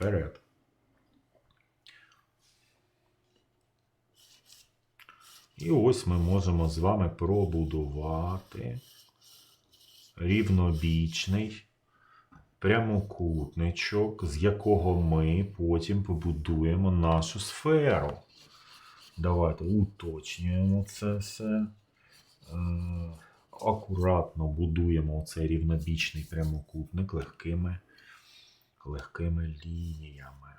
Вперед. І ось ми можемо з вами пробудувати рівнобічний прямокутничок, з якого ми потім побудуємо нашу сферу. Давайте уточнюємо це все. Е, акуратно будуємо цей рівнобічний прямокутник легкими, легкими лініями.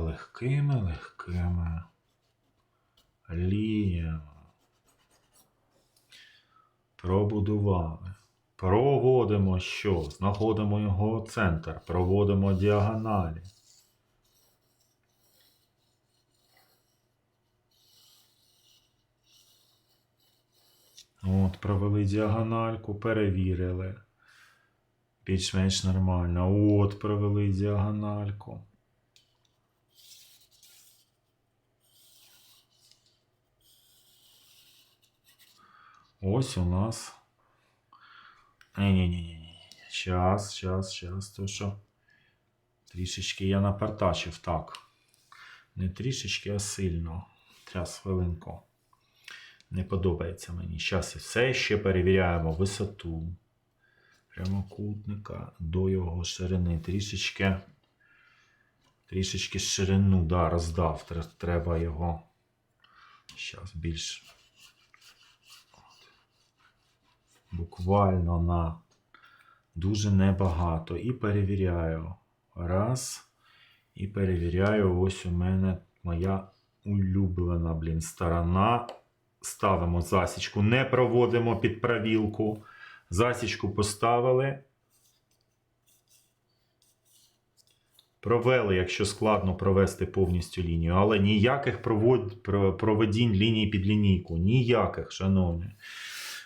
Легкими, легкими лініями. Пробудували. Проводимо що? Знаходимо його центр, проводимо діагоналі. От, провели діагональку, перевірили. Більш-менш нормально. От, провели діагональку. Ось у нас. Ні-ні-ні. Щас, щас, щас. То що. Трішечки я напартачив так. Не трішечки, а сильно. Тряс хвилинку. Не подобається мені. Зараз все ще перевіряємо висоту прямокутника до його ширини. Трішечки. Трішечки ширину, да, роздав. Треба його. Зараз більш буквально на дуже небагато. І перевіряю. Раз. І перевіряю, ось у мене моя улюблена, блін, сторона. Ставимо засічку, не проводимо під правілку. Засічку поставили. Провели, якщо складно провести повністю лінію, але ніяких провод... проведінь лінії під лінійку. Ніяких, шановні.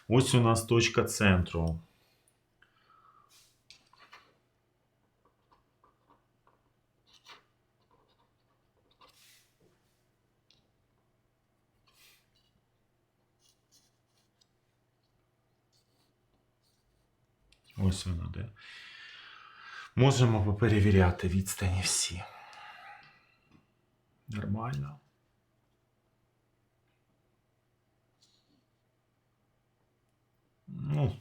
Ось у нас точка центру. Ось вона де. Можемо поперевіряти відстані всі. Нормально. Ну,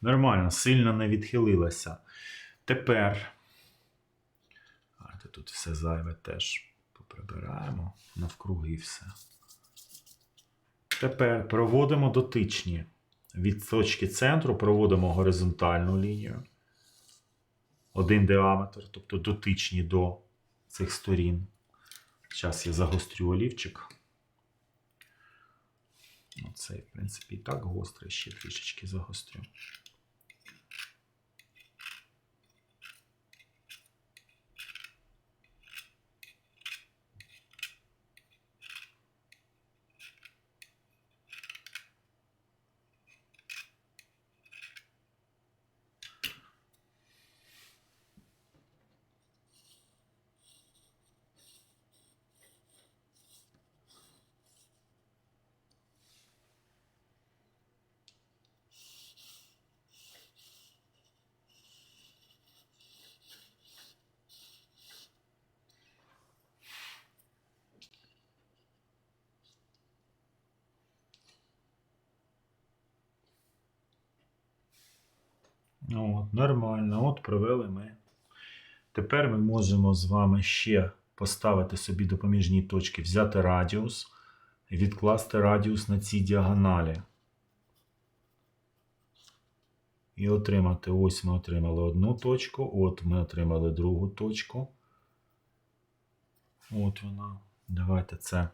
нормально, сильно не відхилилася. Тепер. Давайте тут все зайве теж поприбираємо навкруги все. Тепер проводимо дотичні. Від точки центру проводимо горизонтальну лінію. Один діаметр, тобто дотичні до цих сторін. Зараз я загострю олівчик. Ну, Цей, в принципі, і так гострий, ще трішечки загострю. От, нормально, от провели ми. Тепер ми можемо з вами ще поставити собі допоміжні точки, взяти радіус і відкласти радіус на цій діагоналі. І отримати. Ось ми отримали одну точку, от ми отримали другу точку. От вона. Давайте це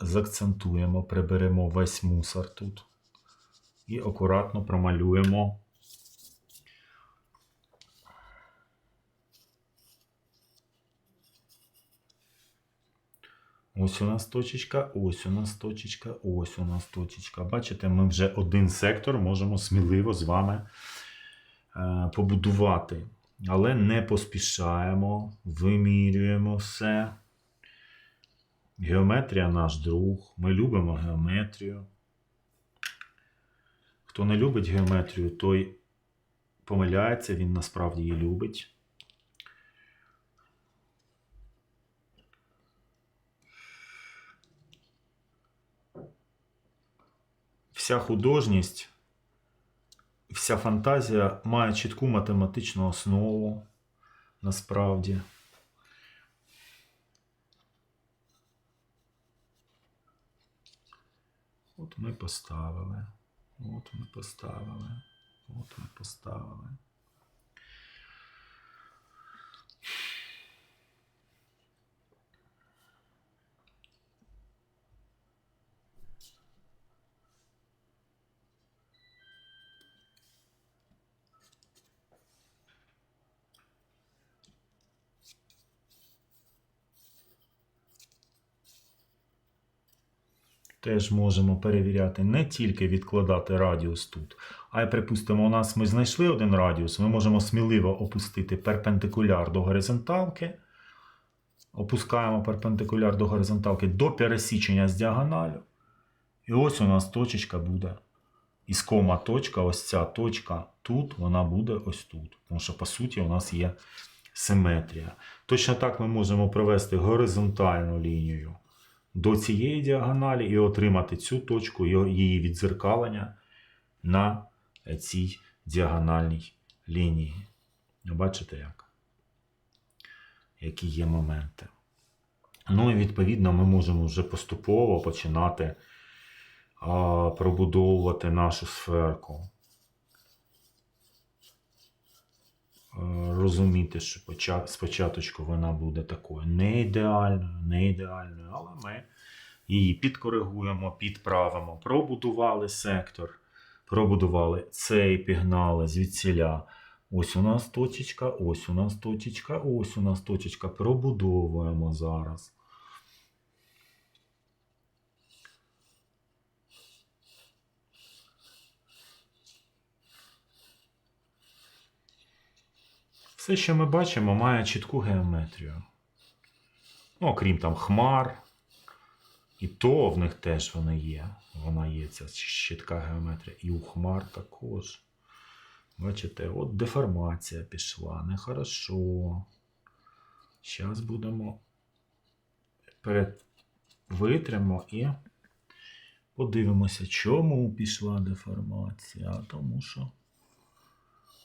закцентуємо, приберемо весь мусор тут. І акуратно промалюємо. Ось у нас точечка, ось у нас точечка, ось у нас точечка. Бачите, ми вже один сектор можемо сміливо з вами е, побудувати. Але не поспішаємо, вимірюємо все. Геометрія наш друг. Ми любимо геометрію. Хто не любить геометрію, той помиляється, він насправді її любить. Вся художність, вся фантазія має чітку математичну основу насправді. От ми поставили. От ми поставили. От ми поставили. Теж можемо перевіряти не тільки відкладати радіус тут, а й, припустимо, у нас ми знайшли один радіус, ми можемо сміливо опустити перпендикуляр до горизонталки. Опускаємо перпендикуляр до горизонталки до пересічення з діагоналю. І ось у нас точечка буде. Іскома точка, ось ця точка тут, вона буде ось тут. Тому що, по суті, у нас є симетрія. Точно так ми можемо провести горизонтальну лінію до цієї діагоналі і отримати цю точку її відзеркалення на цій діагональній лінії. Бачите як? Які є моменти. Ну і відповідно ми можемо вже поступово починати а, пробудовувати нашу сферку. Розуміти, що спочатку вона буде такою не ідеальною, не ідеальною, але ми її підкоригуємо, підправимо, пробудували сектор, пробудували цей, пігнали звідсіля. Ось у нас точечка, ось у нас точечка, ось у нас точечка. Пробудовуємо зараз. Все, що ми бачимо, має чітку геометрію. Ну, окрім там хмар. І то в них теж вона є. Вона є ця чітка геометрія. І у хмар також. Бачите, от деформація пішла. Нехорошо. Зараз будемо витримо і подивимося, чому пішла деформація. Тому що.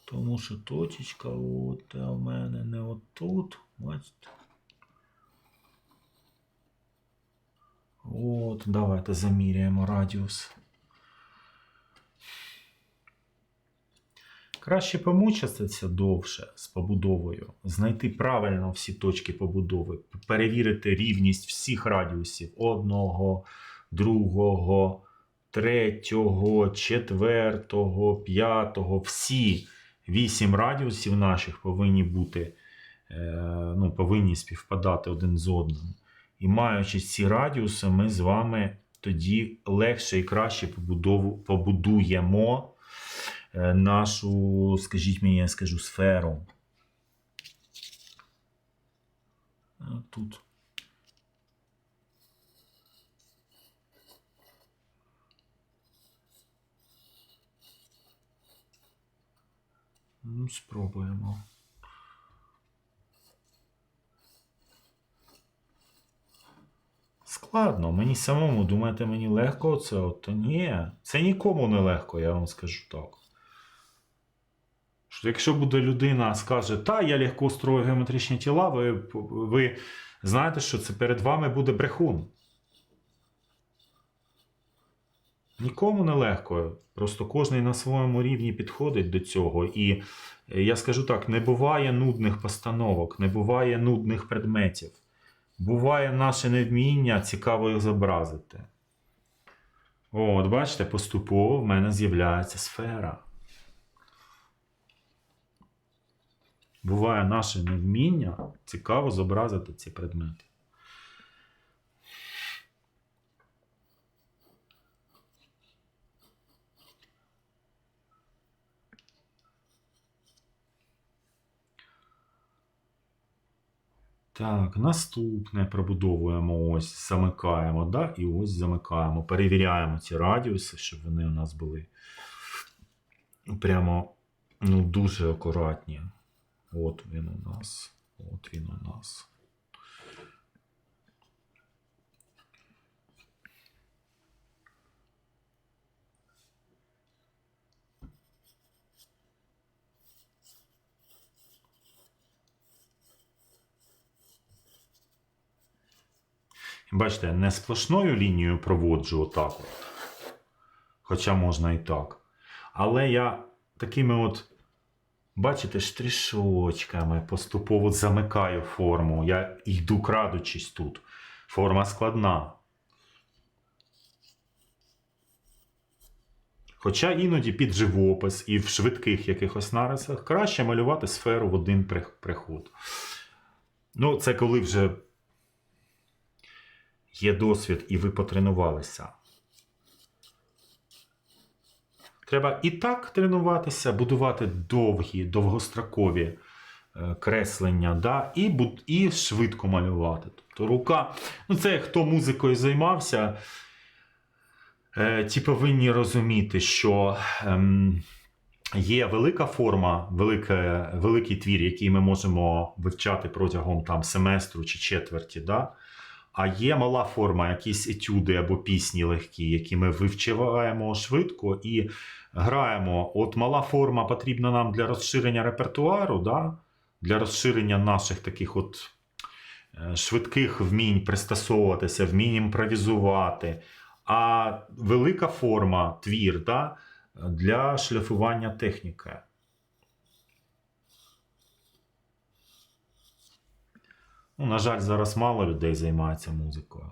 Тому що точечка от в мене не отут. Бачите? От, давайте заміряємо радіус. Краще помучитися довше з побудовою, знайти правильно всі точки побудови, перевірити рівність всіх радіусів одного, другого, третього, четвертого, п'ятого. Всі вісім радіусів наших повинні бути, е, ну, повинні співпадати один з одним. І маючи ці радіуси, ми з вами тоді легше і краще побудову, побудуємо е, нашу, скажіть мені, я скажу, сферу. Тут. Ну, спробуємо. Складно, мені самому думаєте, мені легко це? От, то ні. Це нікому не легко, я вам скажу так. Що якщо буде людина скаже, та я легко строю геометричні тіла, ви, ви знаєте, що це перед вами буде брехун. Нікому не легко. Просто кожен на своєму рівні підходить до цього. І е, я скажу так: не буває нудних постановок, не буває нудних предметів. Буває наше невміння цікаво їх зобразити. От, бачите, поступово в мене з'являється сфера. Буває наше невміння цікаво зобразити ці предмети. Так, наступне пробудовуємо ось, замикаємо, да? і ось замикаємо. Перевіряємо ці радіуси, щоб вони у нас були прямо ну, дуже акуратні. От він у нас. От він у нас. Бачите, не сплошною лінією проводжу отак. От. Хоча можна і так. Але я такими от, бачите, штришочками поступово замикаю форму. Я йду крадучись тут. Форма складна. Хоча іноді під живопис і в швидких якихось нарисах краще малювати сферу в один приход. Ну, це коли вже є досвід і ви потренувалися. Треба і так тренуватися, будувати довгі, довгострокові е, креслення, да? і, і швидко малювати. Тобто рука, ну це хто музикою займався, е, ті повинні розуміти, що ем, є велика форма, велика, великий твір, який ми можемо вивчати протягом там, семестру чи четверті. Да? А є мала форма, якісь етюди або пісні легкі, які ми вивчаємо швидко і граємо. От мала форма потрібна нам для розширення репертуару, да? для розширення наших таких от е, швидких вмінь пристосовуватися, вмінь імпровізувати. А велика форма, твір, да? для шліфування техніки. Ну, на жаль, зараз мало людей займається музикою.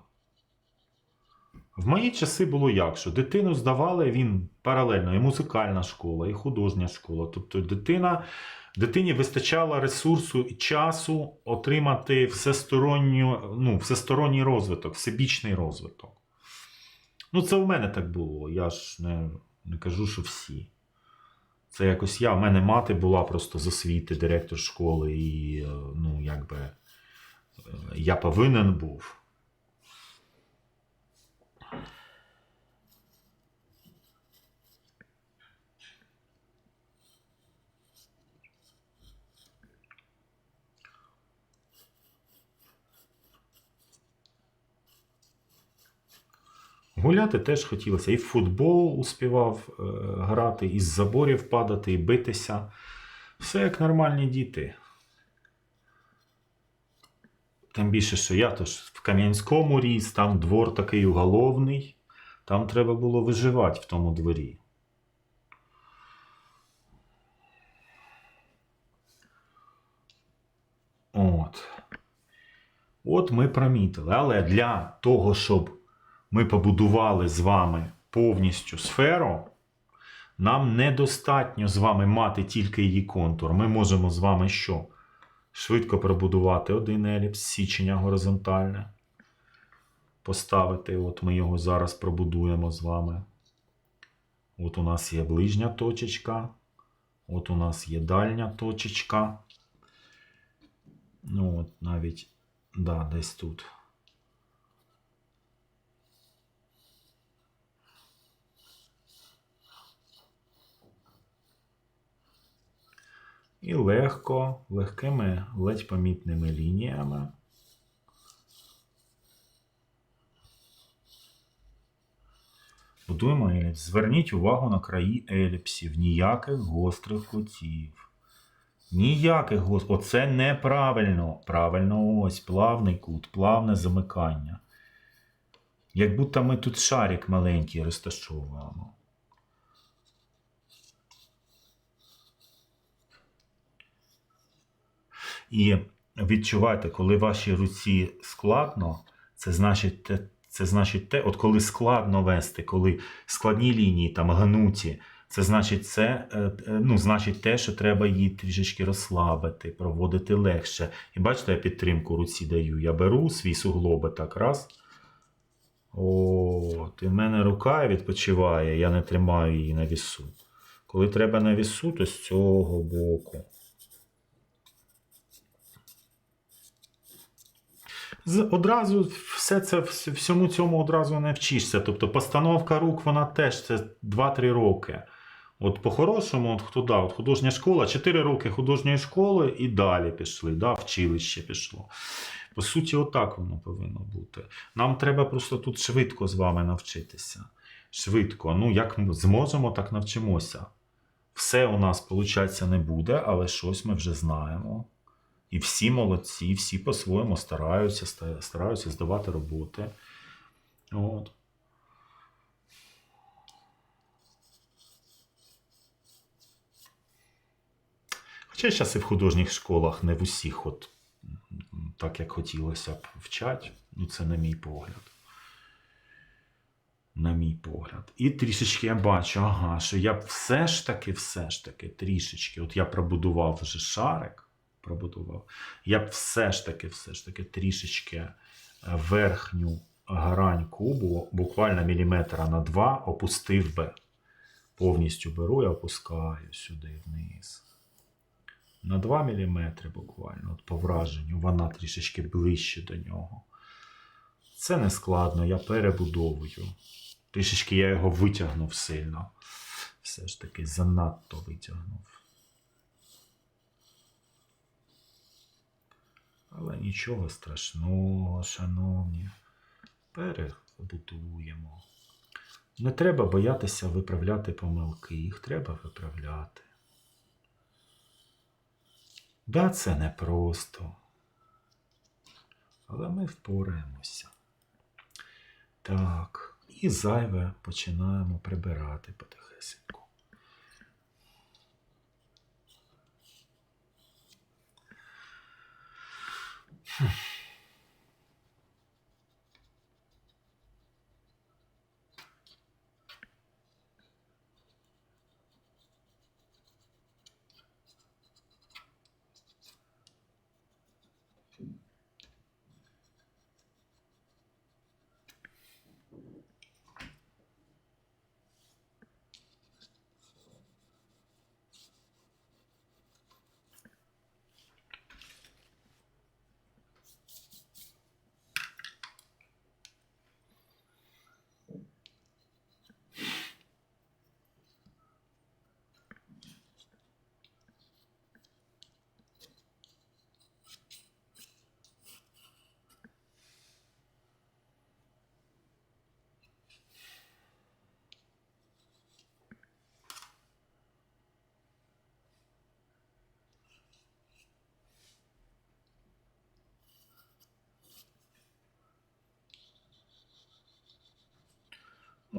В мої часи було як, що дитину здавали він паралельно і музикальна школа, і художня школа. Тобто дитина, дитині вистачало ресурсу і часу отримати всесторонню, ну, всесторонній розвиток, всебічний розвиток. Ну, це в мене так було. Я ж не, не кажу, що всі. Це якось я. У мене мати була просто з освіти, директор школи, і е, ну, якби я повинен був. Гуляти теж хотілося. І в футбол успівав е, грати, і з заборів падати, і битися. Все як нормальні діти. Тим більше, що я тож в Кам'янському ріс, там двор такий уголовний, там треба було виживати в тому дворі. От. От ми промітили. Але для того, щоб ми побудували з вами повністю сферу, нам недостатньо з вами мати тільки її контур. Ми можемо з вами що? Швидко пробудувати один еліпс, січення горизонтальне. Поставити, от ми його зараз пробудуємо з вами. От у нас є ближня точечка. От у нас є дальня точечка. Ну, от навіть, да, десь тут. І легко, легкими, ледь помітними лініями. Будуємо еліпс. Зверніть увагу на краї еліпсів. Ніяких гострих кутів. Ніяких гострих. Оце неправильно. Правильно ось плавний кут, плавне замикання. Як будто ми тут шарик маленький розташовуємо. І відчувайте, коли вашій руці складно, це значить те, це значить те, от коли складно вести, коли складні лінії там гнуті, це значить це, е, е, ну, значить те, що треба її трішечки розслабити, проводити легше. І бачите, я підтримку руці даю. Я беру свій суглоби так раз. От, і в мене рука відпочиває, я не тримаю її на вісу. Коли треба на вісу, то з цього боку. Одразу все це всьому цьому одразу не вчишся. Тобто постановка рук, вона теж це 2-3 роки. От по-хорошому, от хто да, от художня школа, 4 роки художньої школи і далі пішли, да, вчилище пішло. По суті, отак воно повинно бути. Нам треба просто тут швидко з вами навчитися. Швидко. Ну, як ми зможемо, так навчимося. Все у нас, виходить, не буде, але щось ми вже знаємо. І всі молодці, всі по-своєму стараються, ста- стараються здавати роботи. От. Хоча зараз і в художніх школах не в усіх, от так як хотілося б вчать, ну це на мій погляд. На мій погляд. І трішечки я бачу, ага, що я все ж таки, все ж таки, трішечки, от я пробудував вже шарик, пробудував, я б все ж таки, все ж таки, трішечки е, верхню грань кубу, буквально міліметра на два, опустив би. Повністю беру і опускаю сюди вниз. На 2 мм буквально, от по враженню, вона трішечки ближче до нього. Це не складно, я перебудовую. Трішечки я його витягнув сильно. Все ж таки занадто витягнув. Але нічого страшного, шановні. Перебудуємо. Не треба боятися виправляти помилки, їх треба виправляти. Да, це непросто. Але ми впораємося. Так, і зайве починаємо прибирати потихесеньку. Hmm.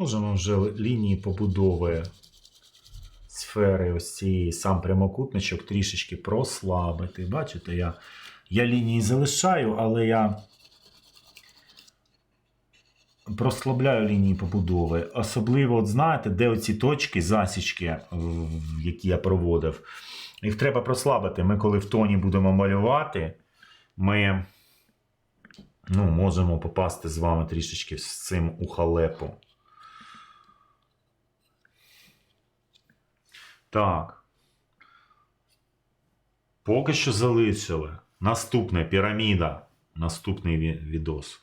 Можемо вже лінії побудови сфери ось цієї сам прямокутничок трішечки прослабити. Бачите, я, я лінії залишаю, але я прослабляю лінії побудови. Особливо, от знаєте, де оці точки, засічки, які я проводив, їх треба прослабити. Ми, коли в тоні будемо малювати, ми ну, можемо попасти з вами трішечки з цим у халепу. Так. Поки що залишили. Наступне піраміда. Наступний ві- відос.